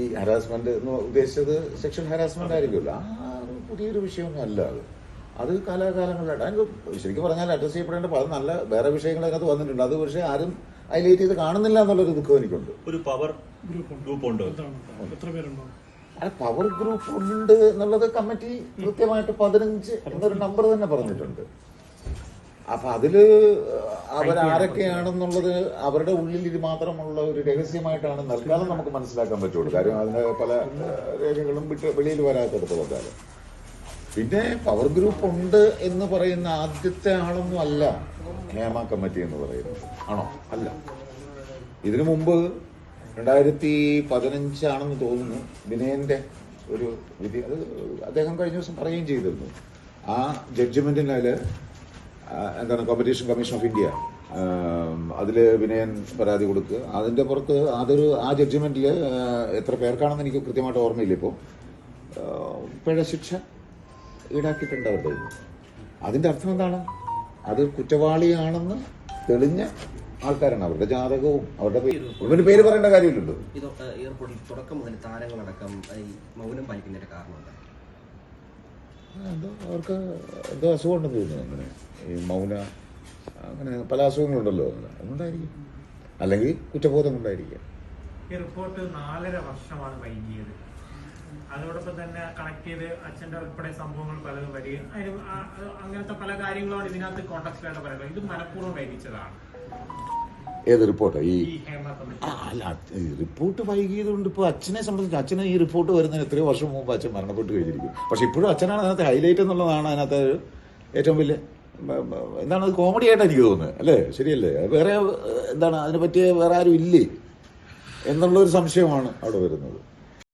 ഈ ഹരാസ്മെന്റ് എന്ന് ഉദ്ദേശിച്ചത് സെക്ഷൻ ഹരാസ്മെന്റ് ആയിരിക്കുമല്ലോ. ആ ഒരു പുതിയൊരു വിഷയമൊന്നും അല്ല അത്. അത് കാലാകാലങ്ങളിലായിട്ട് അതിന് ശരിക്കും പറഞ്ഞാൽ അഡ്രസ് ചെയ്യപ്പെടേണ്ട പല നല്ല വേറെ വിഷയങ്ങൾ അതിനകത്ത് വന്നിട്ടുണ്ട്. അത് പക്ഷേ ആരും ഹൈലൈറ്റ് ചെയ്ത് കാണുന്നില്ല എന്നുള്ളൊരു ദുഃഖം എനിക്കുണ്ട്. ഒരു പവർ ഗ്രൂപ്പ് ഗ്രൂപ്പ് ഉണ്ട്. അല്ല എത്ര പേരുണ്ടോ? അത് പവർ ഗ്രൂപ്പ് ഉണ്ട് എന്നുള്ളത് കമ്മിറ്റി കൃത്യമായിട്ട് പതിനഞ്ച് എന്നൊരു നമ്പർ തന്നെ പറഞ്ഞിട്ടുണ്ട്. അപ്പൊ അതിൽ അവരാരൊക്കെയാണെന്നുള്ളത് അവരുടെ ഉള്ളിൽ ഇത് മാത്രമുള്ള ഒരു രഹസ്യമായിട്ടാണ് നൽകാതെ നമുക്ക് മനസ്സിലാക്കാൻ പറ്റുള്ളൂ. കാര്യം അതിന്റെ പല രേഖകളും വിട്ട് വെളിയിൽ വരാത്തടത്തോളം കാലം പിന്നെ പവർ ഗ്രൂപ്പ് ഉണ്ട് എന്ന് പറയുന്ന ആദ്യത്തെ ആളൊന്നും അല്ല നിയമ കമ്മിറ്റി എന്ന് പറയുന്നത്. ആണോ? അല്ല. ഇതിനു മുമ്പ് രണ്ടായിരത്തി പതിനഞ്ചാണെന്ന് തോന്നുന്നു വിനയന്റെ ഒരു വിധി. അത് അദ്ദേഹം കഴിഞ്ഞ ദിവസം പറയുകയും ചെയ്തിരുന്നു. ആ ജഡ്ജ്മെന്റിനാല് എന്താണ് കോമ്പറ്റീഷൻ കമ്മീഷൻ ഓഫ് ഇന്ത്യ അതിൽ വിനയൻ പരാതി കൊടുക്കുക അതിന്റെ പുറത്ത് അതൊരു ആ ജഡ്ജ്മെന്റിൽ എത്ര പേർക്കാണെന്ന് എനിക്ക് കൃത്യമായിട്ട് ഓർമ്മയില്ല ഇപ്പോൾ പിഴ ശിക്ഷ ഈടാക്കിയിട്ടുണ്ട് അവരുടെ അതിന്റെ അതിന്റെ അർത്ഥം എന്താണ്? അത് കുറ്റവാളിയാണെന്ന് തെളിഞ്ഞ ആൾക്കാരാണ്. അവരുടെ ജാതകവും അവരുടെ പേര് ഇവന് പേര് പറയേണ്ട കാര്യമില്ലല്ലോ. എയർപോർട്ടിൽ തുടക്കം മുതൽ താരങ്ങളടക്കം മൗനം പാലിക്കുന്നതിന്റെ കാരണമുണ്ട്. എന്തോ അവർക്ക് എന്തോ അസുഖം ഉണ്ടെന്ന് തോന്നുന്നു അങ്ങനെ. ഈ മൗന അങ്ങനെ പല അസുഖങ്ങളുണ്ടല്ലോ. അതുകൊണ്ടായിരിക്കും. അല്ലെങ്കിൽ കുറ്റബോധം കൊണ്ടായിരിക്കാം. ഈ റിപ്പോർട്ട് നാലര വർഷമാണ് വൈകിയത്. അതോടൊപ്പം തന്നെ കണക്ട് ചെയ്ത് അച്ഛന്റെ ഉൾപ്പെടെ സംഭവങ്ങൾ പലതും വരികയും അതിന് അങ്ങനത്തെ പല കാര്യങ്ങളാണ് ഇതിനകത്ത് കോണ്ടക്സ്റ്റിലായിട്ട് പറയുന്നത്. ഇത് മനഃപൂർവം വൈകിച്ചതാണ്. ഏത് റിപ്പോർട്ട് ഈ അല്ല റിപ്പോർട്ട് വൈകിയത് കൊണ്ട് ഇപ്പോൾ അച്ഛനെ സംബന്ധിച്ച് അച്ഛന് ഈ റിപ്പോർട്ട് വരുന്നതിന് എത്രയോ വർഷം മുമ്പ് അച്ഛൻ മരണപ്പെട്ട് കഴിഞ്ഞിരിക്കും. പക്ഷെ ഇപ്പോഴും അച്ഛനാണ് അതിനകത്ത് ഹൈലൈറ്റ് എന്നുള്ളതാണ് അതിനകത്ത് ഏറ്റവും വലിയ എന്താണ് അത് കോമഡി ആയിട്ട് എനിക്ക് തോന്നുന്നത്. അല്ലേ? ശരിയല്ലേ? വേറെ എന്താണ്? അതിനെ പറ്റിയ വേറെ ആരും ഇല്ലേ? എന്നുള്ളൊരു സംശയമാണ് അവിടെ വരുന്നത്.